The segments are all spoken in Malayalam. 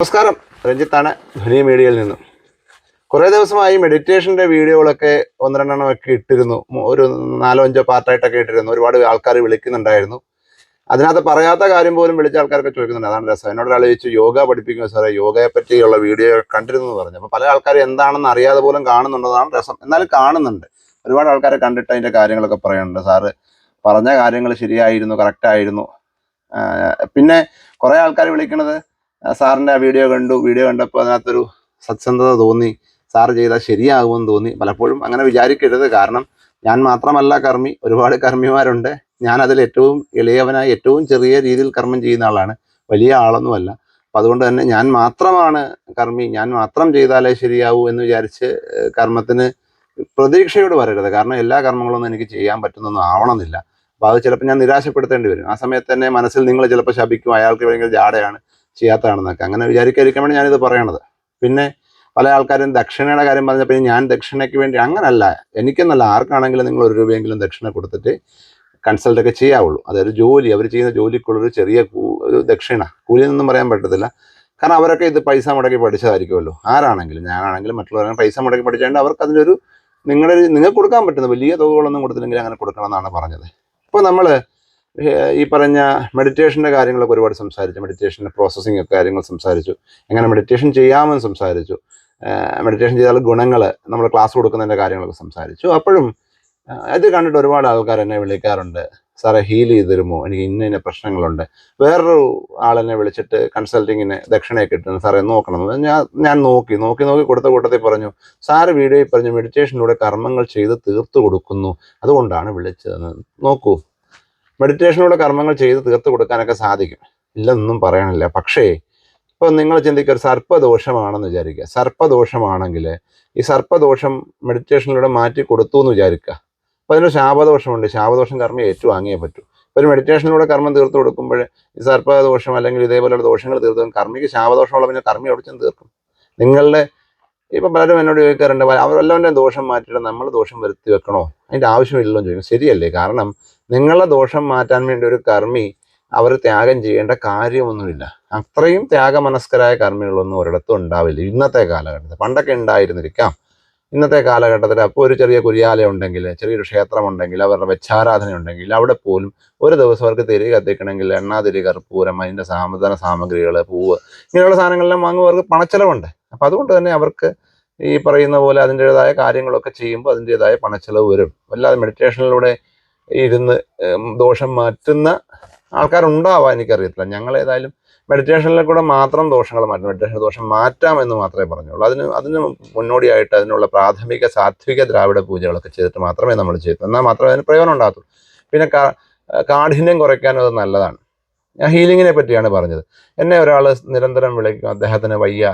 നമസ്കാരം. രഞ്ജിത്താണ്. ധ്വനി മീഡിയയിൽ നിന്നും. കുറേ ദിവസമായി മെഡിറ്റേഷന്റെ വീഡിയോകളൊക്കെ ഒന്ന് രണ്ടെണ്ണം ഒക്കെ ഇട്ടിരുന്നു. ഒരു നാലോ അഞ്ചോ പാർട്ടായിട്ടൊക്കെ ഇട്ടിരുന്നു. ഒരുപാട് ആൾക്കാർ വിളിക്കുന്നുണ്ടായിരുന്നു. അതിനകത്ത് പറയാത്ത കാര്യം പോലും വിളിച്ച ആൾക്കാരൊക്കെ ചോദിക്കുന്നുണ്ട്. അതാണ് രസം. എന്നോട് ഒരാൾ യോഗ പഠിപ്പിക്കുമോ സാറേ? യോഗയെ പറ്റിയുള്ള വീഡിയോ കണ്ടിരുന്നു എന്ന് പറഞ്ഞു. അപ്പോൾ പല ആൾക്കാരും എന്താണെന്ന് അറിയാതെ പോലും കാണുന്നുണ്ടെന്നാണ് രസം. എന്നാലും കാണുന്നുണ്ട്. ഒരുപാട് ആൾക്കാരെ കണ്ടിട്ട് അതിന്റെ കാര്യങ്ങളൊക്കെ പറയുന്നുണ്ട്. സാറ് പറഞ്ഞ കാര്യങ്ങൾ ശരിയായിരുന്നു കറക്റ്റായിരുന്നു പിന്നെ കുറേ ആൾക്കാർ വിളിക്കണത് ആ, സാറിന്റെ ആ വീഡിയോ കണ്ടു. വീഡിയോ കണ്ടപ്പോൾ അതിനകത്തൊരു സത്യസന്ധത തോന്നി. സാർ ചെയ്താൽ ശരിയാകുമെന്ന് തോന്നി. പലപ്പോഴും അങ്ങനെ വിചാരിക്കരുത്. കാരണം ഞാൻ മാത്രമല്ല കർമ്മി. ഒരുപാട് കർമ്മിമാരുണ്ട്. ഞാൻ അതിൽ ഏറ്റവും ഇളയവനായി ഏറ്റവും ചെറിയ രീതിയിൽ കർമ്മം ചെയ്യുന്ന ആളാണ്. വലിയ ആളൊന്നുമല്ല. അപ്പം അതുകൊണ്ട് തന്നെ ഞാൻ മാത്രമാണ് കർമ്മി. ഞാൻ മാത്രം ചെയ്താലേ ശരിയാവൂ എന്ന് വിചാരിച്ച് കർമ്മത്തിന് പ്രതീക്ഷയോട് വരരുത്. കാരണം എല്ലാ കർമ്മങ്ങളൊന്നും എനിക്ക് ചെയ്യാൻ പറ്റുന്നൊന്നും ആവണമെന്നില്ല. അപ്പോൾ അത് ചിലപ്പോൾ ഞാൻ നിരാശപ്പെടുത്തേണ്ടി വരും. ആ സമയത്ത് തന്നെ മനസ്സിൽ നിങ്ങൾ ചിലപ്പോൾ ശപിക്കും. അയാൾക്ക് ഭയങ്കര ജാടയാണ്. ചെയ്യാത്തതാണെന്നൊക്കെ. അങ്ങനെ വിചാരിക്കാതിരിക്കാൻ ഞാനിത് പറയണത്. പിന്നെ പല ആൾക്കാരും ദക്ഷിണയുടെ കാര്യം പറഞ്ഞപ്പോൾ ഞാൻ ദക്ഷിണയ്ക്ക് വേണ്ടി അങ്ങനല്ല. എനിക്കെന്നല്ല ആർക്കാണെങ്കിലും നിങ്ങൾ ഒരു രൂപയെങ്കിലും ദക്ഷിണ കൊടുത്തിട്ട് കൺസൾട്ട് ഒക്കെ ചെയ്യാവുള്ളൂ. അതായത് ജോലി അവർ ചെയ്യുന്ന ജോലിക്കുള്ളൊരു ചെറിയ ഒരു ദക്ഷിണ. കൂലി എന്നൊന്നും പറയാൻ പറ്റത്തില്ല. കാരണം അവരൊക്കെ ഇത് പൈസ മുടക്കി പഠിച്ചതായിരിക്കുമല്ലോ. ആരാണെങ്കിലും ഞാനാണെങ്കിലും മറ്റുള്ളവരെ പൈസ മുടക്കി പഠിച്ചതുകൊണ്ട് അവർക്ക് അതിനൊരു നിങ്ങളുടെ നിങ്ങൾക്ക് കൊടുക്കാൻ പറ്റുന്ന വലിയ തുകകളൊന്നും കൊടുത്തില്ലെങ്കിൽ അങ്ങനെ കൊടുക്കണം എന്നാണ് പറഞ്ഞത്. ഇപ്പോൾ നമ്മൾ ഈ പറഞ്ഞ മെഡിറ്റേഷന്റെ കാര്യങ്ങളൊക്കെ ഒരുപാട് സംസാരിച്ചു. മെഡിറ്റേഷന്റെ പ്രോസസ്സിംഗ് ഒക്കെ കാര്യങ്ങൾ സംസാരിച്ചു. എങ്ങനെ മെഡിറ്റേഷൻ ചെയ്യാമെന്ന് സംസാരിച്ചു. മെഡിറ്റേഷൻ ചെയ്താൽ ഗുണങ്ങൾ നമ്മൾ ക്ലാസ് കൊടുക്കുന്നതിന്റെ കാര്യങ്ങളൊക്കെ സംസാരിച്ചു. അപ്പോഴും ഇത് കണ്ടിട്ട് ഒരുപാട് ആൾക്കാർ എന്നെ വിളിക്കാറുണ്ട്. സാറേ ഹീൽ ചെയ്ത് തരുമോ എനിക്ക് ഇന്ന ഇന്ന പ്രശ്നങ്ങളുണ്ട്. വേറൊരു ആളെന്നെ വിളിച്ചിട്ട് കൺസൾട്ടിങ്ങിന് ദക്ഷിണയൊക്കെ ഇട്ടു സാറേ നോക്കണം. ഞാൻ ഞാൻ നോക്കി നോക്കി നോക്കി കൊടുത്ത കൂട്ടത്തിൽ പറഞ്ഞു സാറ് വീഡിയോയിൽ പറഞ്ഞു മെഡിറ്റേഷനിലൂടെ കർമ്മങ്ങൾ ചെയ്ത് തീർത്തു കൊടുക്കുന്നു. അതുകൊണ്ടാണ് വിളിച്ചതെന്ന്. നോക്കൂ. മെഡിറ്റേഷനിലൂടെ കർമ്മങ്ങൾ ചെയ്ത് തീർത്തു കൊടുക്കാനൊക്കെ സാധിക്കും. ഇല്ലെന്നും പറയണില്ല. പക്ഷേ ഇപ്പോൾ നിങ്ങൾ ചിന്തിക്കുക ഒരു സർപ്പദോഷമാണെന്ന് വിചാരിക്കുക. സർപ്പദോഷമാണെങ്കിൽ ഈ സർപ്പദോഷം മെഡിറ്റേഷനിലൂടെ മാറ്റി കൊടുത്തു എന്ന് വിചാരിക്കുക. അപ്പോൾ അതിന് ശാപദോഷമുണ്ട്. ശാപദോഷം കർമ്മം ഏറ്റുവാങ്ങിയേ പറ്റൂ. ഇപ്പോൾ ഒരു മെഡിറ്റേഷനിലൂടെ കർമ്മം തീർത്തു കൊടുക്കുമ്പോൾ ഈ സർപ്പദോഷം അല്ലെങ്കിൽ ഇതേപോലെയുള്ള ദോഷങ്ങൾ തീർത്തു കർമ്മിക്ക് ശാപദോഷമുള്ള പിന്നെ കർമ്മി അവിടെ ചെന്ന് തീർക്കും? നിങ്ങളുടെ ഇപ്പം പലരും എന്നോട് ചോദിക്കാറുണ്ട് അവരെല്ലാവരുടെയും ദോഷം മാറ്റിയിട്ട് നമ്മൾ ദോഷം വരുത്തി വെക്കണോ? അതിന്റെ ആവശ്യമില്ലല്ലോ ചോദിക്കും. ശരിയല്ലേ? കാരണം നിങ്ങളുടെ ദോഷം മാറ്റാൻ വേണ്ടി ഒരു കർമ്മി അവർ ത്യാഗം ചെയ്യേണ്ട കാര്യമൊന്നുമില്ല. അത്രയും ത്യാഗമനസ്കരായ കർമ്മികളൊന്നും ഒരിടത്തും ഉണ്ടാവില്ല. ഇന്നത്തെ കാലഘട്ടത്തിൽ പണ്ടൊക്കെ ഉണ്ടായിരുന്നിരിക്കാം. ഇന്നത്തെ കാലഘട്ടത്തിൽ അപ്പോൾ ഒരു ചെറിയ കുര്യാലയം ഉണ്ടെങ്കിൽ ചെറിയൊരു ക്ഷേത്രം ഉണ്ടെങ്കിൽ അവരുടെ വെച്ചാരാധന ഉണ്ടെങ്കിൽ അവിടെ പോലും ഒരു ദിവസം അവർക്ക് തിരി കത്തിക്കണമെങ്കിൽ എണ്ണാതിരി കർപ്പൂരം അതിന്റെ സാമധാന സാമഗ്രികൾ പൂവ് ഇങ്ങനെയുള്ള സാധനങ്ങളെല്ലാം വാങ്ങുന്നവർക്ക് പണച്ചെലവുണ്ട്. അപ്പം അതുകൊണ്ട് തന്നെ അവർക്ക് ഈ പറയുന്ന പോലെ അതിന്റെതായ കാര്യങ്ങളൊക്കെ ചെയ്യുമ്പോൾ അതിന്റെതായ പണച്ചെലവ് വരും. അല്ലാതെ മെഡിറ്റേഷനിലൂടെ ഇരുന്ന് ദോഷം മാറ്റുന്ന ആൾക്കാരുണ്ടാവാൻ എനിക്കറിയത്തില്ല. ഞങ്ങൾ ഏതായാലും മെഡിറ്റേഷനിലെ കൂടെ മാത്രം ദോഷങ്ങൾ മാറ്റും മെഡിറ്റേഷൻ ദോഷം മാറ്റാം എന്ന് മാത്രമേ പറഞ്ഞുള്ളൂ. അതിന് അതിന് മുന്നോടിയായിട്ട് അതിനുള്ള പ്രാഥമിക സാത്വിക ദ്രാവിഡ പൂജകളൊക്കെ ചെയ്തിട്ട് മാത്രമേ നമ്മൾ ചെയ്തു എന്നാൽ മാത്രമേ അതിന് പ്രയോജനം ഉണ്ടാകത്തുള്ളൂ. പിന്നെ കാഠിന്യം കുറയ്ക്കാനും അത് നല്ലതാണ്. ഞാൻ ഹീലിങ്ങിനെ പറ്റിയാണ് പറഞ്ഞത്. എന്നെ ഒരാൾ നിരന്തരം വിളിക്കും അദ്ദേഹത്തിന് വയ്യ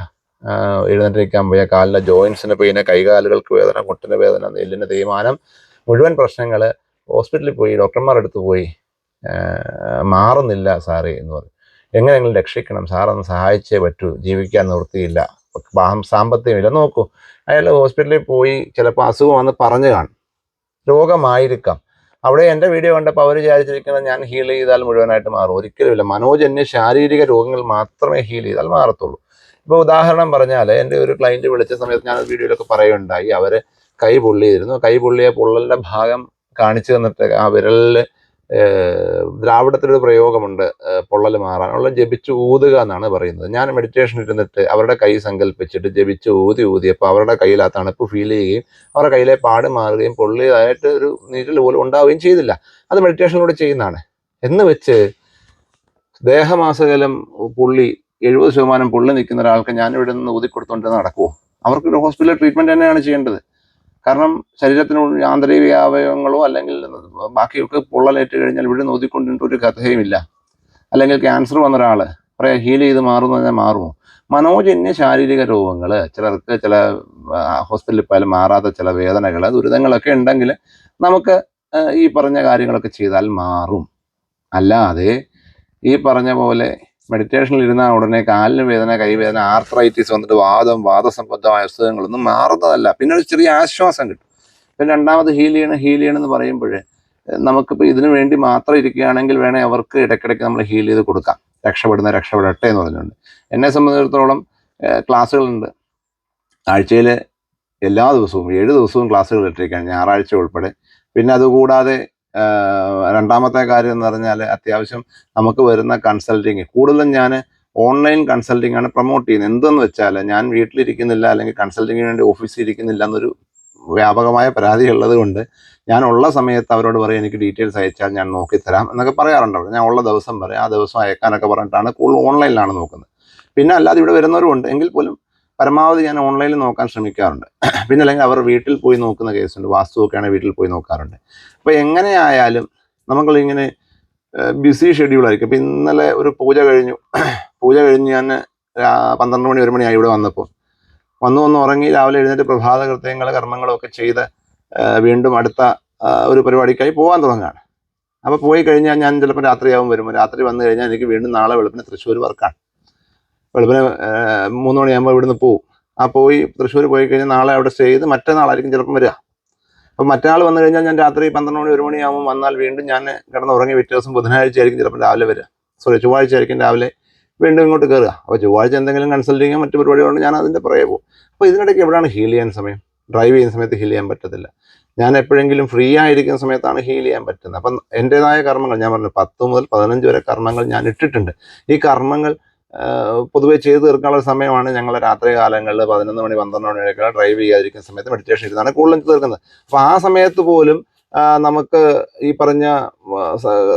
എഴുന്നേറ്റിരിക്കാൻ വയ്യ കാലിലെ ജോയിൻസിന് പിന്നെ കൈകാലുകൾക്ക് വേദന മുട്ടിന് വേദന നെല്ലിന് തേയ്മാനം മുഴുവൻ പ്രശ്നങ്ങൾ ഹോസ്പിറ്റലിൽ പോയി ഡോക്ടർമാരുടെ അടുത്ത് പോയി മാറുന്നില്ല സാറേ എന്ന് പറഞ്ഞു. എങ്ങനെ എങ്ങനെയെങ്കിലും രക്ഷിക്കണം? സാറൊന്ന് സഹായിച്ചേ പറ്റൂ ജീവിക്കാൻ നിവൃത്തിയില്ല സാമ്പത്തികമില്ല. നോക്കൂ അയാൾ ഹോസ്പിറ്റലിൽ പോയി ചിലപ്പോൾ അസുഖം വന്ന് പറഞ്ഞു കാണും. രോഗമായിരിക്കാം. അവിടെ എന്റെ വീഡിയോ കണ്ടപ്പോൾ അവർ വിചാരിച്ചിരിക്കുന്നത് ഞാൻ ഹീൽ ചെയ്താൽ മുഴുവനായിട്ട് മാറും. ഒരിക്കലുമില്ല. മനോജന്യ ശാരീരിക രോഗങ്ങൾ മാത്രമേ ഹീൽ ചെയ്താൽ മാറത്തുള്ളൂ. ഇപ്പോൾ ഉദാഹരണം പറഞ്ഞാൽ എന്റെ ഒരു ക്ലയന്റ് വിളിച്ച സമയത്ത് ഞാൻ വീഡിയോയിലൊക്കെ പറയുകയുണ്ടായി. അവർ കൈ പൊള്ളിയിരുന്നു. കൈ പൊള്ളിയ പൊള്ളലിന്റെ ഭാഗം കാണിച്ചു തന്നിട്ട് ആ വിരലിൽ ദ്രാവിഡത്തിലൊരു പ്രയോഗമുണ്ട് പൊള്ളൽ മാറാനുള്ള ജപിച്ച് ഊതുക എന്നാണ് പറയുന്നത്. ഞാൻ മെഡിറ്റേഷൻ ഇരുന്നിട്ട് അവരുടെ കൈ സങ്കല്പിച്ചിട്ട് ജപിച്ച് ഊതി ഊതിയപ്പോൾ അവരുടെ കയ്യിൽ ആ തണുപ്പ് ഫീൽ ചെയ്യുകയും അവരുടെ കയ്യിലെ പാട് മാറുകയും പൊള്ളിയതായിട്ട് ഒരു നീറ്റൽ പോലും ഉണ്ടാവുകയും ചെയ്തില്ല. അത് മെഡിറ്റേഷനിലൂടെ ചെയ്യുന്നതാണ്. എന്ന് വെച്ച് ദേഹമാസകലം പുള്ളി എഴുപത് ശതമാനം പുള്ളി നിൽക്കുന്ന ഒരാൾക്ക് ഞാൻ ഇവിടെ നിന്ന് ഊതിക്കൊടുത്തോണ്ട് നടക്കുമോ അവർക്ക് ഒരു ഹോസ്പിറ്റൽ ട്രീറ്റ്മെന്റ് തന്നെയാണ് ചെയ്യേണ്ടത്. കാരണം ശരീരത്തിനുള്ള ആന്തരിക അവയവങ്ങളോ അല്ലെങ്കിൽ ബാക്കിയൊക്കെ പൊള്ളലേറ്റ് കഴിഞ്ഞാൽ ഇവിടെ നോക്കിക്കൊണ്ടിട്ട് ഒരു കഥയുമില്ല. അല്ലെങ്കിൽ ക്യാൻസർ വന്ന ഒരാൾ പറയാം ഹീൽ ചെയ്ത് മാറുന്നു പറഞ്ഞാൽ മാറുമോ? മനോജന്യ ശാരീരിക രോഗങ്ങൾ ചിലർക്ക് ചില ഹോസ്പിറ്റലിൽ പോയാലും മാറാത്ത ചില വേദനകൾ ദുരിതങ്ങളൊക്കെ ഉണ്ടെങ്കിൽ നമുക്ക് ഈ പറഞ്ഞ കാര്യങ്ങളൊക്കെ ചെയ്താൽ മാറും. അല്ലാതെ ഈ പറഞ്ഞ പോലെ മെഡിറ്റേഷനിൽ ഇരുന്ന ഉടനെ കാലിന് വേദന കൈവേദന ആർത്രൈറ്റിസ് വന്നിട്ട് വാദം വാദസംബന്ധമായ അസുഖങ്ങളൊന്നും മാറുന്നതല്ല. പിന്നെ ഒരു ചെറിയ ആശ്വാസം കിട്ടും. പിന്നെ രണ്ടാമത് ഹീൽ ചെയ്യണം ഹീൽ ചെയ്യണം എന്ന് പറയുമ്പോൾ നമുക്കിപ്പോൾ ഇതിനു വേണ്ടി മാത്രം ഇരിക്കുകയാണെങ്കിൽ വേണേൽ അവർക്ക് ഇടയ്ക്കിടയ്ക്ക് നമ്മൾ ഹീൽ ചെയ്ത് കൊടുക്കാം. രക്ഷപ്പെടുന്ന രക്ഷപ്പെടട്ടെ എന്ന് പറഞ്ഞുകൊണ്ട്. എന്നെ സംബന്ധിച്ചിടത്തോളം ക്ലാസ്സുകളുണ്ട്. ആഴ്ചയിൽ എല്ലാ ദിവസവും ഏഴ് ദിവസവും ക്ലാസ്സുകൾ ഇട്ടിരിക്കുകയാണ് ഞായറാഴ്ച ഉൾപ്പെടെ. പിന്നെ അതുകൂടാതെ രണ്ടാമത്തെ കാര്യം എന്ന് പറഞ്ഞാൽ അത്യാവശ്യം നമുക്ക് വരുന്ന കൺസൾട്ടിങ് കൂടുതലും ഞാൻ ഓൺലൈൻ കൺസൾട്ടിംഗ് ആണ് പ്രൊമോട്ട് ചെയ്യുന്നത്. എന്തെന്ന് വെച്ചാൽ ഞാൻ വീട്ടിലിരിക്കുന്നില്ല അല്ലെങ്കിൽ കൺസൾട്ടിങ്ങിന് വേണ്ടി ഓഫീസിൽ ഇരിക്കുന്നില്ല എന്നൊരു വ്യാപകമായ പരാതി ഉള്ളത് കൊണ്ട് ഞാൻ ഉള്ള സമയത്ത് അവരോട് പറയും എനിക്ക് ഡീറ്റെയിൽസ് അയച്ചാൽ ഞാൻ നോക്കിത്തരാം എന്നൊക്കെ പറയാറുണ്ടോ ഞാൻ ഉള്ള ദിവസം പറയാം ആ ദിവസം അയക്കാനൊക്കെ പറഞ്ഞിട്ടാണ് കൂടുതൽ ഓൺലൈനിലാണ് നോക്കുന്നത്. പിന്നെ അല്ലാതെ ഇവിടെ വരുന്നവരുമുണ്ട് എങ്കിൽ പോലും പരമാവധി ഞാൻ ഓൺലൈനിൽ നോക്കാൻ ശ്രമിക്കാറുണ്ട്. പിന്നെ അല്ലെങ്കിൽ അവർ വീട്ടിൽ പോയി നോക്കുന്ന കേസുണ്ട്. വാസ്തുവൊക്കെയാണ് വീട്ടിൽ പോയി നോക്കാറുണ്ട്. അപ്പോൾ എങ്ങനെയായാലും നമുക്കിങ്ങനെ ബിസി ഷെഡ്യൂളായിരിക്കും ഇപ്പം ഇന്നലെ ഒരു പൂജ കഴിഞ്ഞു. പൂജ കഴിഞ്ഞ് ഞാൻ പന്ത്രണ്ട് മണി ഒരു മണിയായി ഇവിടെ വന്നപ്പോൾ വന്നു വന്ന് ഉറങ്ങി രാവിലെ എഴുന്നേറ്റ് പ്രഭാത കൃത്യങ്ങൾ കർമ്മങ്ങളും ഒക്കെ ചെയ്ത് വീണ്ടും അടുത്ത ഒരു പരിപാടിക്കായി പോകാൻ തുടങ്ങുകയാണ്. അപ്പോൾ പോയി കഴിഞ്ഞാൽ ഞാൻ ചിലപ്പോൾ രാത്രിയാവും വരും രാത്രി വന്നു കഴിഞ്ഞാൽ എനിക്ക് വീണ്ടും നാളെ വെളുപ്പിന് തൃശ്ശൂർ വർക്കാണ് വെളുപ്പിന് മൂന്ന് മണിയാകുമ്പോൾ ഇവിടുന്ന് പോവും. ആ പോയി തൃശ്ശൂർ പോയി കഴിഞ്ഞാൽ നാളെ അവിടെ സ്റ്റേ ചെയ്ത് മറ്റന്നാളായിരിക്കും ചിലപ്പം വരിക. അപ്പം മറ്റന്നാൾ വന്നു കഴിഞ്ഞാൽ ഞാൻ രാത്രി പന്ത്രണ്ട് മണി ഒരു മണിയാകുമ്പോൾ വന്നാൽ വീണ്ടും ഞാൻ കിടന്ന് ഉറങ്ങി പിറ്റേ ദിവസം ബുധനാഴ്ച ആയിരിക്കും ചിലപ്പോൾ രാവിലെ വരിക. സോറി ചൊവ്വാഴ്ച ആയിരിക്കും രാവിലെ വീണ്ടും ഇങ്ങോട്ട് കയറുക അപ്പോൾ ചൊവ്വാഴ്ച എന്തെങ്കിലും കൺസൾട്ടിങ്ങോ മറ്റു പരിപാടികളുണ്ട് ഞാൻ അതിന്റെ പുറകെ പോകും. അപ്പോൾ ഇതിനിടയ്ക്ക് എവിടെയാണ് ഹീൽ ചെയ്യാൻ സമയം? ഡ്രൈവ് ചെയ്യുന്ന സമയത്ത് ഹീൽ ചെയ്യാൻ പറ്റത്തില്ല. ഞാൻ എപ്പോഴെങ്കിലും ഫ്രീ ആയിരിക്കുന്ന സമയത്താണ് ഹീൽ ചെയ്യാൻ പറ്റുന്നത്. അപ്പം എന്റേതായ കർമ്മങ്ങൾ ഞാൻ പറഞ്ഞു പത്ത് മുതൽ പതിനഞ്ച് വരെ കർമ്മങ്ങൾ ഞാൻ ഇട്ടിട്ടുണ്ട്. ഈ കർമ്മങ്ങൾ പൊതുവെ ചെയ്തു തീർക്കാനുള്ള സമയമാണ് ഞങ്ങൾ രാത്രി കാലങ്ങളിൽ പതിനൊന്ന് മണി പന്ത്രണ്ട് മണി വരെയൊക്കെ ഡ്രൈവ് ചെയ്യാതിരിക്കുന്ന സമയത്ത് മെഡിറ്റേഷൻ ഇരുന്നാണ് കൂടുതലും തീർക്കുന്നത്. അപ്പോൾ ആ സമയത്ത് പോലും നമുക്ക് ഈ പറഞ്ഞ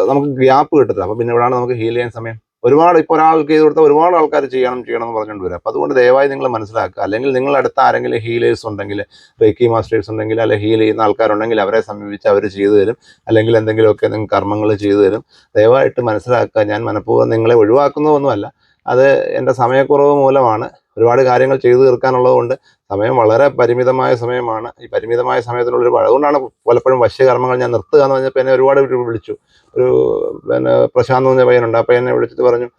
നമുക്ക് ഗ്യാപ്പ് കിട്ടത്തില്ല. അപ്പോൾ പിന്നെ ഇവിടെയാണ് നമുക്ക് ഹീൽ ചെയ്യാൻ സമയം. ഒരുപാട് ഇപ്പോൾ ഒരാൾക്ക് ചെയ്ത് കൊടുത്താൽ ഒരുപാട് ആൾക്കാർ ചെയ്യണം ചെയ്യണം എന്ന് പറഞ്ഞുകൊണ്ട് വരും. അപ്പോൾ അതുകൊണ്ട് ദയവായി നിങ്ങൾ മനസ്സിലാക്കുക. അല്ലെങ്കിൽ നിങ്ങൾ അടുത്ത ആരെങ്കിലും ഹീലേഴ്സ് ഉണ്ടെങ്കിൽ റേക്കി മാസ്റ്റേഴ്സ് ഉണ്ടെങ്കിൽ അല്ലെങ്കിൽ ഹീൽ ചെയ്യുന്ന ആൾക്കാരുണ്ടെങ്കിൽ അവരെ സമീപിച്ച് അവർ ചെയ്തു തരും. അല്ലെങ്കിൽ എന്തെങ്കിലുമൊക്കെ നിങ്ങൾ കർമ്മങ്ങൾ ചെയ്തു തരും. ദയവായിട്ട് മനസ്സിലാക്കുക. ഞാൻ മനഃപൂർവം നിങ്ങളെ ഒഴിവാക്കുന്നതൊന്നുമല്ല. അത് എന്റെ സമയക്കുറവ് മൂലമാണ് ഒരുപാട് കാര്യങ്ങൾ ചെയ്തു തീർക്കാനുള്ളതുകൊണ്ട് സമയം വളരെ പരിമിതമായ സമയമാണ്. ഈ പരിമിതമായ സമയത്തിനുള്ളിൽ ഒരുപാട് അതുകൊണ്ടാണ് പലപ്പോഴും വശ്യകർമ്മങ്ങൾ ഞാൻ നിർത്തുക എന്ന് പറഞ്ഞപ്പോൾ എന്നെ ഒരുപാട് വിളിച്ചു. ഒരു പിന്നെ പ്രശാന്ത് എന്ന് പറഞ്ഞ പയ്യനുണ്ട്. ആ എന്നെ വിളിച്ചിട്ട് പറഞ്ഞു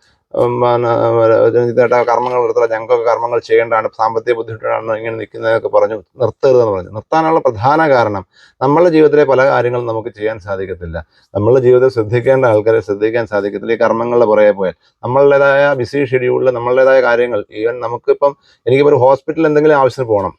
കർമ്മങ്ങൾ നിർത്തുക ഞങ്ങൾക്കൊക്കെ കർമ്മങ്ങൾ ചെയ്യേണ്ടതാണ്. സാമ്പത്തിക ബുദ്ധിമുട്ടാണ് ഇങ്ങനെ നിൽക്കുന്നതൊക്കെ പറഞ്ഞു നിർത്തരുതെന്ന് പറഞ്ഞു. നിർത്താനുള്ള പ്രധാന കാരണം നമ്മളുടെ ജീവിതത്തിലെ പല കാര്യങ്ങളും നമുക്ക് ചെയ്യാൻ സാധിക്കത്തില്ല. നമ്മളുടെ ജീവിതത്തിൽ ശ്രദ്ധിക്കേണ്ട ആൾക്കാരെ ശ്രദ്ധിക്കാൻ സാധിക്കത്തില്ല. ഈ കർമ്മങ്ങളുടെ പുറകെ പോയാൽ നമ്മളുടേതായ ബിസി ഷെഡ്യൂളിൽ നമ്മളുടേതായ കാര്യങ്ങൾ ഈവൻ നമുക്കിപ്പം എനിക്കിപ്പോൾ ഒരു ഹോസ്പിറ്റലിൽ എന്തെങ്കിലും ആവശ്യത്തിന് പോകണം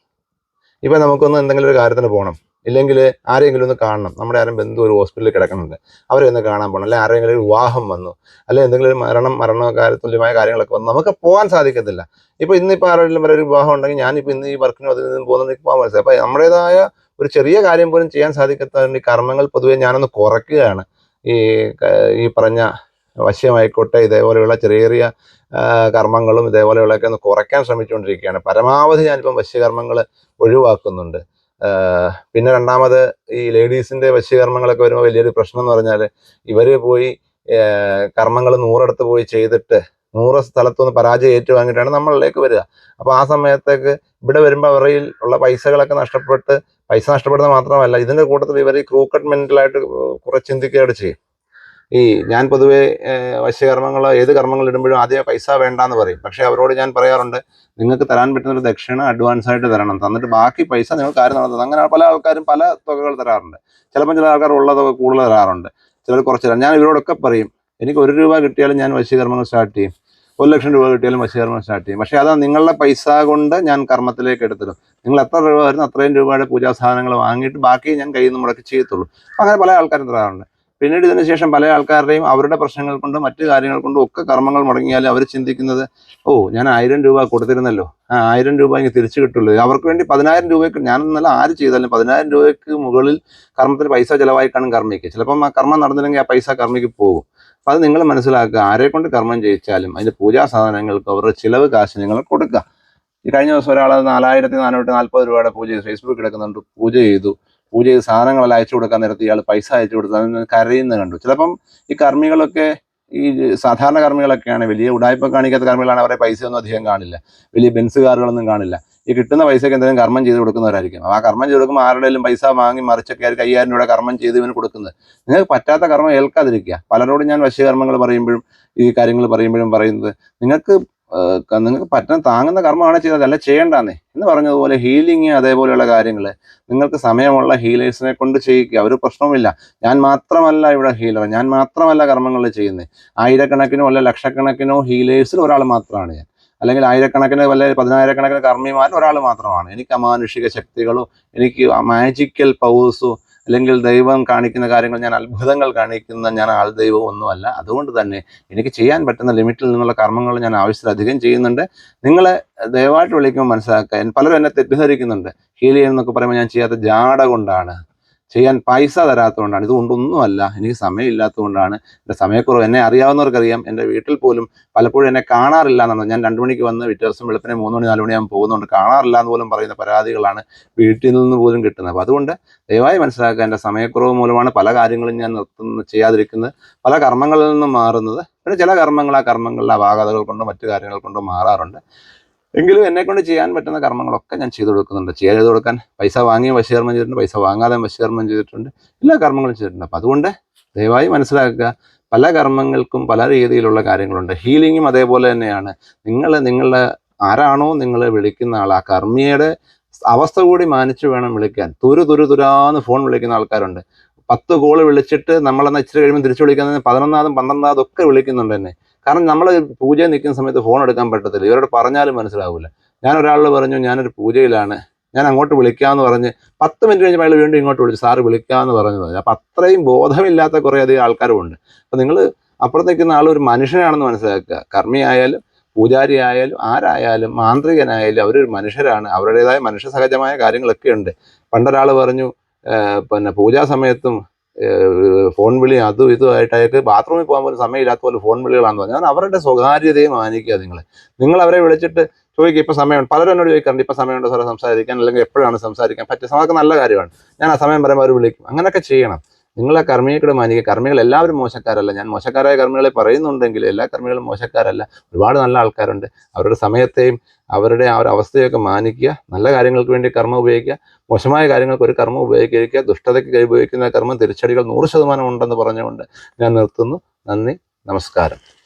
ഇപ്പം നമുക്കൊന്ന് എന്തെങ്കിലും ഒരു കാര്യത്തിന് പോകണം ഇല്ലെങ്കിൽ ആരെങ്കിലും ഒന്ന് കാണണം. നമ്മുടെ ആരും ബന്ധു ഒരു ഹോസ്പിറ്റലിൽ കിടക്കുന്നുണ്ട്. അവരെ ഒന്ന് കാണാൻ പോകണം അല്ലെങ്കിൽ ആരെങ്കിലും ഒരു വിവാഹം വന്നു. അല്ലെങ്കിൽ എന്തെങ്കിലും ഒരു മരണം മരണകാല തുല്യമായ കാര്യങ്ങളൊക്കെ വന്നു. നമുക്ക് പോകാൻ സാധിക്കത്തില്ല. ഇപ്പോൾ ഇന്നിപ്പോൾ ആരെങ്കിലും വരെ ഒരു വിവാഹം ഉണ്ടെങ്കിൽ ഞാനിപ്പോൾ ഇന്ന് ഈ വർക്കിനും അതിൽ നിന്ന് പോകുന്നതിലേക്ക് പോകാൻ മനസ്സിലായി. അപ്പോൾ നമ്മുടേതായ ഒരു ചെറിയ കാര്യം പോലും ചെയ്യാൻ സാധിക്കാത്തതുകൊണ്ട് കർമ്മങ്ങൾ പൊതുവെ ഞാനൊന്ന് കുറയ്ക്കുകയാണ്. ഈ ഈ പറഞ്ഞ വശ്യമായിക്കോട്ടെ ഇതേപോലെയുള്ള ചെറിയ ചെറിയ കർമ്മങ്ങളും ഇതേപോലെയുള്ളതൊക്കെ ഒന്ന് കുറയ്ക്കാൻ ശ്രമിച്ചുകൊണ്ടിരിക്കുകയാണ്. പരമാവധി ഞാനിപ്പം വശ്യകർമ്മങ്ങൾ ഒഴിവാക്കുന്നുണ്ട്. പിന്നെ രണ്ടാമത് ഈ ലേഡീസിന്റെ വശീകരണങ്ങളൊക്കെ വരുമ്പോൾ വലിയൊരു പ്രശ്നം എന്ന് പറഞ്ഞാൽ ഇവർ പോയി കർമ്മങ്ങൾ നൂറെടുത്ത് പോയി ചെയ്തിട്ട് നൂറ് സ്ഥലത്തുനിന്ന് പരാജയം ഏറ്റുവാങ്ങിയിട്ടാണ് നമ്മളിലേക്ക് വരിക. അപ്പോൾ ആ സമയത്തേക്ക് ഇവിടെ വരുമ്പോൾ അവരിൽ ഉള്ള പൈസകളൊക്കെ നഷ്ടപ്പെട്ട് പൈസ നഷ്ടപ്പെടുന്നത് മാത്രമല്ല ഇതിന്റെ കൂട്ടത്തിൽ ഇവർ ഈ ക്രൂക്കട്ട് മെന്റലായിട്ട് കുറെ ചിന്തിക്കുകയാണ് ചെയ്യും. ഈ ഞാൻ പൊതുവേ വശ്യകർമ്മങ്ങൾ ഏത് കർമ്മങ്ങൾ ഇടുമ്പോഴും ആദ്യം പൈസ വേണ്ടാന്ന് പറയും. പക്ഷേ അവരോട് ഞാൻ പറയാറുണ്ട് നിങ്ങൾക്ക് തരാൻ പറ്റുന്ന ഒരു ദക്ഷിണ അഡ്വാൻസ് ആയിട്ട് തരണം. തന്നിട്ട് ബാക്കി പൈസ നിങ്ങൾ കാര്യം നടത്തുന്നത് അങ്ങനെ പല ആൾക്കാരും പല തുകകൾ തരാറുണ്ട്. ചിലപ്പോൾ ചില ആൾക്കാർ ഉള്ള തുക കൂടുതൽ തരാറുണ്ട്. ചിലർ കുറച്ച് തരാം. ഞാൻ ഇവരോടൊക്കെ പറയും എനിക്ക് ഒരു രൂപ കിട്ടിയാലും ഞാൻ വശ്യകർമ്മങ്ങൾ സ്റ്റാർട്ട് ചെയ്യും. ഒരു ലക്ഷം രൂപ കിട്ടിയാലും വശ്യകർമ്മം സ്റ്റാർട്ട് ചെയ്യും. പക്ഷേ അതാ നിങ്ങളുടെ പൈസ കൊണ്ട് ഞാൻ കർമ്മത്തിലേക്ക് എടുത്തിടും. നിങ്ങൾ എത്ര രൂപ വരുന്ന അത്രയും രൂപയുടെ പൂജാ സാധനങ്ങൾ വാങ്ങിയിട്ട് ബാക്കി ഞാൻ കയ്യിൽ നിന്ന് മുടക്കി ചെയ്യത്തുള്ളൂ. അങ്ങനെ പല ആൾക്കാരും തരാറുണ്ട്. പിന്നീട് ഇതിന് ശേഷം പല ആൾക്കാരുടെയും അവരുടെ പ്രശ്നങ്ങൾ കൊണ്ടും മറ്റു കാര്യങ്ങൾ കൊണ്ടും ഒക്കെ കർമ്മങ്ങൾ മുടങ്ങിയാൽ അവർ ചിന്തിക്കുന്നത് ഓ ഞാൻ ആയിരം രൂപ കൊടുത്തിരുന്നല്ലോ. ആ ആയിരം രൂപ എനിക്ക് തിരിച്ചു കിട്ടുള്ളൂ. അവർക്ക് വേണ്ടി പതിനായിരം രൂപയ്ക്ക് ഞാൻ എന്നല്ല ആര് ചെയ്താലും പതിനായിരം രൂപയ്ക്ക് മുകളിൽ കർമ്മത്തിന് പൈസ ചിലവായി കാണും കർമ്മിക്ക് ചിലപ്പം ആ കർമ്മം നടന്നില്ലെങ്കിൽ ആ പൈസ കർമ്മിക്ക് പോകും. അപ്പം അത് നിങ്ങൾ മനസ്സിലാക്കുക. ആരെ കൊണ്ട് കർമ്മം ചെയ്യിച്ചാലും അതിന്റെ പൂജാ സാധനങ്ങൾക്ക് അവരുടെ ചിലവ് കാശ് നിങ്ങൾ കൊടുക്കുക. ഈ കഴിഞ്ഞ ദിവസം ഒരാൾ നാലായിരത്തി നാനൂറ്റി നാൽപ്പത് രൂപയുടെ പൂജ ചെയ്തു. ഫേസ്ബുക്കിൽ കിടക്കുന്നുണ്ട്. പൂജ ചെയ്തു. പൂജ ചെയ്ത് സാധനങ്ങളെല്ലാം അയച്ചു കൊടുക്കാൻ നേരത്ത് ഇയാൾ പൈസ അയച്ചു കൊടുത്തു കരയുന്നത് കണ്ടു. ചിലപ്പം ഈ കർമ്മികളൊക്കെ ഈ സാധാരണ കർമ്മികളൊക്കെയാണ് വലിയ ഉടായ്പ കാണിക്കാത്ത കർമ്മികളാണ് അവരെ പൈസ ഒന്നും അധികം കാണില്ല. വലിയ ബെൻസുകാരുകളൊന്നും കാണില്ല. ഈ കിട്ടുന്ന പൈസയ്ക്ക് എന്തെങ്കിലും കർമ്മം ചെയ്ത് കൊടുക്കുന്നവരായിരിക്കും. ആ കർമ്മം ചെയ്ത് കൊടുക്കുമ്പോൾ ആരുടെയും പൈസ വാങ്ങി മറിച്ചൊക്കെ ആയിരിക്കും അയ്യായിരം രൂപയുടെ കർമ്മം ചെയ്ത് ഇവന് കൊടുക്കുന്നത്. നിങ്ങൾക്ക് പറ്റാത്ത കർമ്മം ഏൽക്കാതിരിക്കുക. പലരോടും ഞാൻ വശ്യകർമ്മങ്ങൾ പറയുമ്പോഴും ഈ കാര്യങ്ങൾ പറയുമ്പോഴും പറയുന്നത് നിങ്ങൾക്ക് നിങ്ങൾക്ക് പറ്റാൻ താങ്ങുന്ന കർമ്മമാണ് ചെയ്തത് അല്ല ചെയ്യേണ്ടെന്നേ. എന്ന് പറഞ്ഞതുപോലെ ഹീലിംഗ് അതേപോലെയുള്ള കാര്യങ്ങൾ നിങ്ങൾക്ക് സമയമുള്ള ഹീലേഴ്സിനെ കൊണ്ട് ചെയ്യിക്കുക ഒരു പ്രശ്നവുമില്ല. ഞാൻ മാത്രമല്ല ഇവിടെ ഹീലർ ഞാൻ മാത്രമല്ല കർമ്മങ്ങൾ ചെയ്യുന്നത് ആയിരക്കണക്കിനോ അല്ല ലക്ഷക്കണക്കിനോ ഹീലേഴ്സിൽ ഒരാൾ മാത്രമാണ് ഞാൻ. അല്ലെങ്കിൽ ആയിരക്കണക്കിന് വല്ല പതിനായിരക്കണക്കിന് കർമ്മിമാരിൽ ഒരാൾ മാത്രമാണ്. എനിക്ക് അമാനുഷിക ശക്തികളോ എനിക്ക് മാജിക്കൽ പവേഴ്സോ അല്ലെങ്കിൽ ദൈവം കാണിക്കുന്ന കാര്യങ്ങൾ ഞാൻ അത്ഭുതങ്ങൾ കാണിക്കുന്ന ഞാൻ ആൾ ദൈവം ഒന്നുമല്ല. അതുകൊണ്ട് തന്നെ എനിക്ക് ചെയ്യാൻ പറ്റുന്ന ലിമിറ്റിൽ നിന്നുള്ള കർമ്മങ്ങൾ ഞാൻ ആവശ്യത്തിലധികം ചെയ്യുന്നുണ്ട്. നിങ്ങളെ ദയവായിട്ട് വിളിക്കുമ്പോൾ മനസ്സിലാക്കാൻ പലരും എന്നെ തെറ്റിദ്ധരിക്കുന്നുണ്ട്. ഹീൽ ചെയ്യുന്നൊക്കെ പറയുമ്പോൾ ഞാൻ ചെയ്യാത്ത ജാട കൊണ്ടാണ്. ചെയ്യാൻ പൈസ തരാത്തതുകൊണ്ടാണ്. ഇതുകൊണ്ടൊന്നുമല്ല എനിക്ക് സമയമില്ലാത്തതുകൊണ്ടാണ്. എന്റെ സമയക്കുറവ് എന്നെ അറിയാവുന്നവർക്കറിയാം. എന്റെ വീട്ടിൽ പോലും പലപ്പോഴും എന്നെ കാണാറില്ല എന്നാണ്. ഞാൻ രണ്ടു മണിക്ക് വന്ന് പിറ്റേ ദിവസം വെളുപ്പിനെ മൂന്ന് മണി നാല് മണിയാകുമ്പോൾ പോകുന്നുണ്ട് കാണാറില്ല എന്ന് പോലും പറയുന്ന പരാതികളാണ് വീട്ടിൽ നിന്ന് പോലും കിട്ടുന്നത്. അപ്പോൾ അതുകൊണ്ട് ദയവായി മനസ്സിലാക്കുക എന്റെ സമയക്കുറവ് മൂലമാണ് പല കാര്യങ്ങളും ഞാൻ നിർത്തുന്ന ചെയ്യാതിരിക്കുന്നത്. പല കർമ്മങ്ങളിൽ നിന്നും മാറുന്നത്. പിന്നെ ചില കർമ്മങ്ങൾ ആ കർമ്മങ്ങളിലെ അപാകതകൾ കൊണ്ടോ മറ്റു കാര്യങ്ങൾ കൊണ്ടോ മാറാറുണ്ട്. എങ്കിലും എന്നെ കൊണ്ട് ചെയ്യാൻ പറ്റുന്ന കർമ്മങ്ങളൊക്കെ ഞാൻ ചെയ്തു കൊടുക്കുന്നുണ്ട്. ചെയ്ത് കൊടുക്കാൻ പൈസ വാങ്ങിയും വശീകർമ്മം ചെയ്തിട്ടുണ്ട് പൈസ വാങ്ങാതെ വശീകർമ്മം ചെയ്തിട്ടുണ്ട്. എല്ലാ കർമ്മങ്ങളും ചെയ്തിട്ടുണ്ട്. അപ്പം അതുകൊണ്ട് ദയവായി മനസ്സിലാക്കുക പല കർമ്മങ്ങൾക്കും പല രീതിയിലുള്ള കാര്യങ്ങളുണ്ട്. ഹീലിങ്ങും അതേപോലെ തന്നെയാണ്. നിങ്ങൾ നിങ്ങളുടെ ആരാണോ നിങ്ങൾ വിളിക്കുന്ന ആൾ ആ കർമ്മിയുടെ അവസ്ഥ കൂടി മാനിച്ചു വേണം വിളിക്കാൻ. തുരു തുരു തുരാന്ന് ഫോൺ വിളിക്കുന്ന ആൾക്കാരുണ്ട്. പത്ത് കോൾ വിളിച്ചിട്ട് നമ്മളെന്നാൽ ഇച്ചിരി കഴിയുമ്പോൾ തിരിച്ചു വിളിക്കുന്നത് പതിനൊന്നാമതും പന്ത്രണ്ടാമതും ഒക്കെ വിളിക്കുന്നുണ്ട് എന്നെ. കാരണം നമ്മൾ പൂജയിൽ നിൽക്കുന്ന സമയത്ത് ഫോൺ എടുക്കാൻ പറ്റത്തില്ല. ഇവരോട് പറഞ്ഞാലും മനസ്സിലാവില്ല ഞാൻ ഒരാളോട് പറഞ്ഞു ഞാനൊരു പൂജയിലാണ്. ഞാൻ അങ്ങോട്ട് വിളിക്കാമെന്ന് പറഞ്ഞ് പത്ത് മിനിറ്റ് കഴിഞ്ഞപ്പോൾ അയാൾ വീണ്ടും ഇങ്ങോട്ട് വിളിച്ചു സാറ് വിളിക്കാമെന്ന് പറഞ്ഞു അപ്പം അത്രയും ബോധമില്ലാത്ത കുറേ അധികം ആൾക്കാരുമുണ്ട്. അപ്പം നിങ്ങൾ അപ്പുറത്ത് നിൽക്കുന്ന ആൾ ഒരു മനുഷ്യനാണെന്ന് മനസ്സിലാക്കുക. കർമ്മിയായാലും പൂജാരി ആയാലും ആരായാലും മാന്ത്രികനായാലും അവരൊരു മനുഷ്യരാണ്. അവരുടേതായ മനുഷ്യ സഹജമായ കാര്യങ്ങളൊക്കെ ഉണ്ട് പണ്ടൊരാൾ പറഞ്ഞു പിന്നെ പൂജാ സമയത്തും ഫോൺ വിളി അതും ഇതുമായിട്ട് അയാൾക്ക് ബാത്റൂമിൽ പോകാൻ പോലും സമയമില്ലാത്ത പോലെ ഫോൺ വിളികളാണെന്ന് പറഞ്ഞാൽ അവരുടെ സ്വകാര്യതയെ മാനിക്കുക നിങ്ങൾ നിങ്ങൾ അവരെ വിളിച്ചിട്ട് ചോദിക്കുക ഇപ്പം സമയമുണ്ട്? പലരും എന്നോട് ചോദിക്കാറുണ്ട് ഇപ്പം സമയമുണ്ടോ സാറേ സംസാരിക്കാൻ? അല്ലെങ്കിൽ എപ്പോഴാണ് സംസാരിക്കാൻ? പറ്റിയ അതൊക്കെ നല്ല കാര്യമാണ്. ഞാൻ ആ സമയം പറയുമ്പോൾ അവർ വിളിക്കും. അങ്ങനെയൊക്കെ ചെയ്യണം. നിങ്ങളെ കർമ്മികളെ മാനിക്കുക. കർമ്മികൾ എല്ലാവരും മോശക്കാരല്ല. ഞാൻ മോശക്കാരായ കർമ്മികളെ പറയുന്നുണ്ടെങ്കിൽ എല്ലാ കർമ്മികളും മോശക്കാരല്ല. ഒരുപാട് നല്ല ആൾക്കാരുണ്ട്. അവരുടെ സമയത്തെയും അവരുടെ ആ ഒരു അവസ്ഥയൊക്കെ മാനിക്കുക നല്ല കാര്യങ്ങൾക്ക് വേണ്ടി കർമ്മം ഉപയോഗിക്കുക മോശമായ കാര്യങ്ങൾക്ക് ഒരു കർമ്മം ഉപയോഗിക്കുക ദുഷ്ടതയ്ക്ക് ഉപയോഗിക്കുന്ന കർമ്മം തിരിച്ചടികൾ നൂറ് ശതമാനം ഉണ്ടെന്ന് പറഞ്ഞുകൊണ്ട് ഞാൻ നിർത്തുന്നു. നന്ദി നമസ്കാരം.